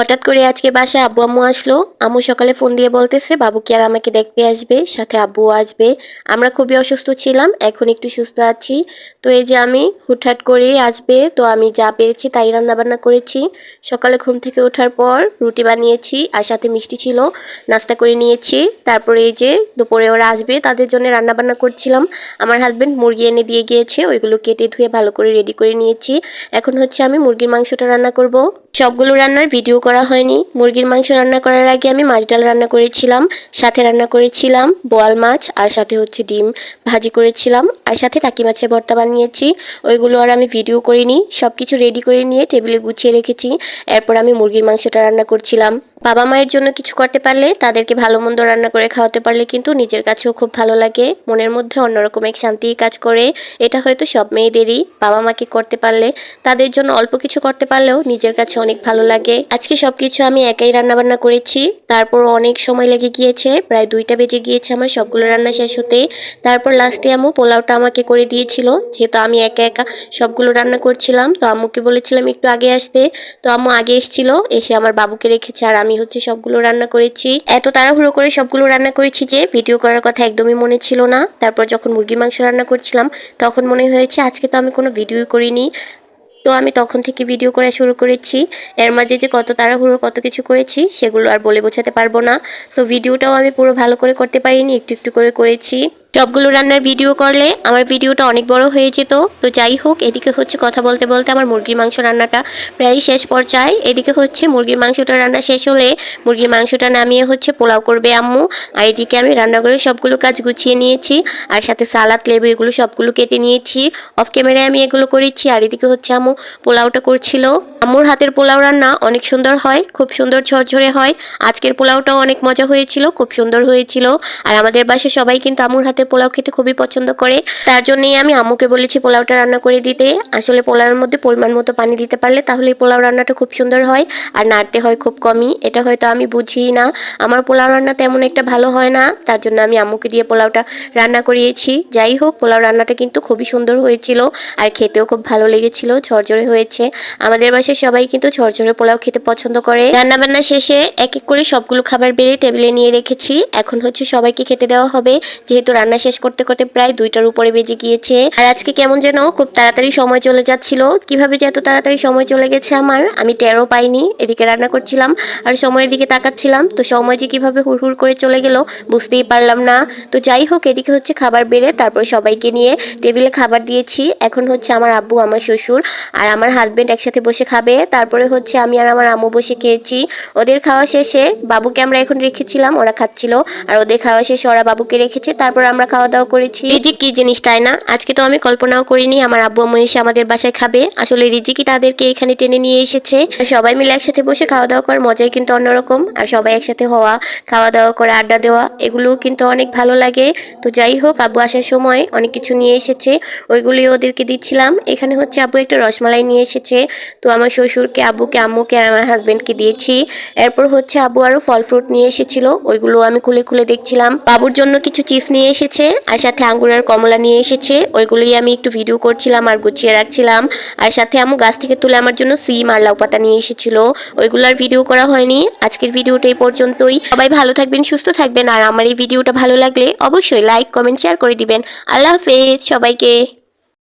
হঠাৎ করে আজকে বাসায় আব্বু আম্মু আসলো। আম্মু সকালে ফোন দিয়ে বলতেছে, বাবু কি আর আমাকে দেখতে আসবে? সাথে আব্বুও আসবে। আমরা খুবই অসুস্থ ছিলাম, এখন একটু সুস্থ আছি। তো এই যে আমি, হুটহাট করেই আসবে। তো আমি যা পেরেছি তাই রান্নাবান্না করেছি। সকালে ঘুম থেকে ওঠার পর রুটি বানিয়েছি আর সাথে মিষ্টি ছিল, নাস্তা করে নিয়েছি। তারপরে এই যে দুপুরে ওরা আসবে, তাদের জন্য রান্নাবান্না করছিলাম। আমার হাজব্যান্ড মুরগি এনে দিয়ে গিয়েছে, ওইগুলো কেটে ধুয়ে ভালো করে রেডি করে নিয়েছি। এখন হচ্ছে আমি মুরগির মাংসটা রান্না করব। সবগুলো রান্নার ভিডিও করা হয়নি। মুরগির মাংস রান্না করার আগে আমি মাছ ডাল রান্না করেছিলাম, সাথে রান্না করেছিলাম বোয়াল মাছ, আর সাথে হচ্ছে ডিম ভাজি করেছিলাম। আর সাথে টাকি মাছের ভর্তা বানিয়েছি। ওইগুলো আর আমি ভিডিও করিনি। সব কিছু রেডি করে নিয়ে টেবিলে গুছিয়ে রেখেছি। এরপর আমি মুরগির মাংসটা রান্না করছিলাম। বাবা মায়ের জন্য কিছু করতে পারলে তাদেরকে ভালো মন্দ রান্না করে খাওয়াতে পারলে কিন্তু নিজের কাছেও খুব ভালো লাগে। মনের মধ্যে অন্যরকম এক শান্তি কাজ করে। এটা হয়তো সব মেয়েদেরই। বাবা মাকে করতে পারলে তাদের জন্য অল্প কিছু করতে পারলেও নিজের কাছে অনেক ভালো লাগে। আজকে সব কিছু আমি একাই রান্না বান্না করেছি। তারপর অনেক সময় লেগে গিয়েছে। প্রায় দুইটা বেজে গিয়েছে আমার সবগুলো রান্না শেষ হতে। তারপর লাস্টে আম্মু পোলাওটা আমাকে করে দিয়েছিল, যেহেতু আমি একা একা সবগুলো রান্না করছিলাম। তো আম্মুকে বলেছিলাম একটু আগে আসতে। তো আম্মু আগে এসেছিল, এসে আমার বাবুকে রেখেছে আর আমি হচ্ছে সবগুলো রান্না করেছি। এত তাড়াহুড়ো করে সবগুলো রান্না করেছি যে ভিডিও করার কথা একদমই মনে ছিল না। তারপর যখন মুরগির মাংস রান্না করছিলাম, তখন মনে হয়েছে আজকে তো আমি কোনো ভিডিও করিনি। তো আমি তখন থেকে ভিডিও করা শুরু করেছি। এর মাঝে যে কত তাড়াহুড়ো, কত কিছু করেছি, সেগুলো আর বলে বোঝাতে পারব না। তো ভিডিওটাও আমি পুরো ভালো করে করতে পারিনি, একটু একটু করে করেছি। সবগুলো রান্নার ভিডিও করলে আমার ভিডিওটা অনেক বড় হয়ে যেত। তো যাই হোক, এদিকে হচ্ছে কথা বলতে বলতে আমার মুরগির মাংস রান্নাটা প্রায় শেষ পর্যায়ে। এদিকে হচ্ছে মুরগির মাংসটা রান্না শেষ হলে মুরগির মাংসটা নামিয়ে হচ্ছে পোলাও করবে আম্মু। আর এদিকে আমি রান্নাঘরে সবগুলো কাজ গুছিয়ে নিয়েছি আর সাথে সালাদ, লেবু এগুলো সবগুলো কেটে নিয়েছি। অফ ক্যামেরায় আমি এগুলো করেছি আর এদিকে হচ্ছে আম্মু পোলাওটা করছিল। আম্মুর হাতের পোলাও রান্না অনেক সুন্দর হয়, খুব সুন্দর ঝরঝরে হয়। আজকের পোলাওটাও অনেক মজা হয়েছিল, খুব সুন্দর হয়েছিল। আর আমাদের বাসায় সবাই কিন্তু আম্মুর হাতের পোলাও খেতে খুবই পছন্দ করে। তার জন্যই আমি আম্মুকে বলেছি পোলাওটা রান্না করে দিতে। আসলে পোলাওয়ের মধ্যে পরিমাণ মতো পানি দিতে পারলে তাহলে পোলাও রান্নাটা খুব সুন্দর হয় আর নাড়তে হয় খুব কমই। এটা হয়তো আমি বুঝি না। আমার পোলাও রান্না তেমন একটা ভালো হয় না। তার জন্য আমি আম্মুকে দিয়ে পোলাওটা রান্না করিয়েছি। যাই হোক, পোলাও রান্নাটা কিন্তু খুবই সুন্দর হয়েছিল আর খেতেও খুব ভালো লেগেছিল, ঝরঝরে হয়েছে। আমাদের বাসায় সবাই কিন্তু ঝরঝরে পোলাও খেতে পছন্দ করে। রান্না বান্না শেষে এক এক করে সবগুলো খাবার বেড়ে টেবিলে নিয়ে রেখেছি। এখন হচ্ছে সবাইকে খেতে দেওয়া হবে। যেহেতু রান্না শেষ করতে করতে প্রায় দুইটার উপরে বেজে গিয়েছে। আর আজকে কেমন যেন খুব তাড়াতাড়ি সময় চলে যাচ্ছিল। কীভাবে যে এত তাড়াতাড়ি সময় চলে গেছে আমার, আমি টেরও পাইনি। এদিকে রান্না করছিলাম আর সময়ের দিকে তাকাচ্ছিলাম। তো সময় যে কীভাবে হুড় করে চলে গেল বুঝতেই পারলাম না। তো যাই হোক, এদিকে হচ্ছে খাবার বেড়ে তারপর সবাইকে নিয়ে টেবিলে খাবার দিয়েছি। এখন হচ্ছে আমার আব্বু, আমার শ্বশুর আর আমার হাজবেন্ড একসাথে বসে খাবে। তারপরে হচ্ছে আমি আর আমার আম্মু বসে খেয়েছি। ওদের খাওয়া শেষে বাবুকে আমরা এখন রেখেছিলাম, ওরা খাচ্ছিল। আর ওদের খাওয়া শেষে ওরা বাবুকে রেখেছে। তারপর আমরা খাওয়া দাওয়া করেছি। রিজিক কি জিনিস, তাই না? আজকে তো আমি কল্পনাও করিনি, আমার আব্বু আম্মু এসে আমাদের বাসায় খাবে। আসলে রিজিকই তাদেরকে এখানে টেনে নিয়ে এসেছে? সবাই মিলে একসাথে বসে খাওয়া দাওয়া করার মজাই কিন্তু অন্যরকম। আর সবাই একসাথে হওয়া খাওয়া দাওয়া করে, আড্ডা দেওয়া, এগুলোও কিন্তু অনেক ভালো লাগে। তো যাই হোক, আব্বু আসার সময় অনেক কিছু নিয়ে এসেছে। ওইগুলি ওদেরকে দিচ্ছিলাম। এখানে হচ্ছে আব্বু একটা রসমালাই নিয়ে এসেছে। তো আমার শ্বশুরকে, আব্বুকে, আম্মুকে আর আমার হাজবেন্ডকে দিয়েছি। এরপর হচ্ছে আব্বু আরও ফল ফ্রুট নিয়ে এসেছিল। ওইগুলো আমি খুলে খুলে দেখছিলাম। বাবুর জন্য কিছু চিপস নিয়ে এসেছে। আর সাথে আঙ্গুর আর কমলা নিয়ে এসেছে। ওইগুলোই আমি একটু ভিডিও করছিলাম আর গুছিয়ে রাখছিলাম। আর সাথে আমু গাছ থেকে তুলে আমার জন্য সিম আর লাউ পাতা নিয়ে এসেছিল। ওইগুলোর ভিডিও করা হয়নি। আজকের ভিডিওটা এই পর্যন্তই। সবাই ভালো থাকবেন, সুস্থ থাকবেন। আর আমার এই ভিডিওটা ভালো লাগলে অবশ্যই লাইক কমেন্ট শেয়ার করে দিবেন। আল্লাহ হাফেজ সবাইকে।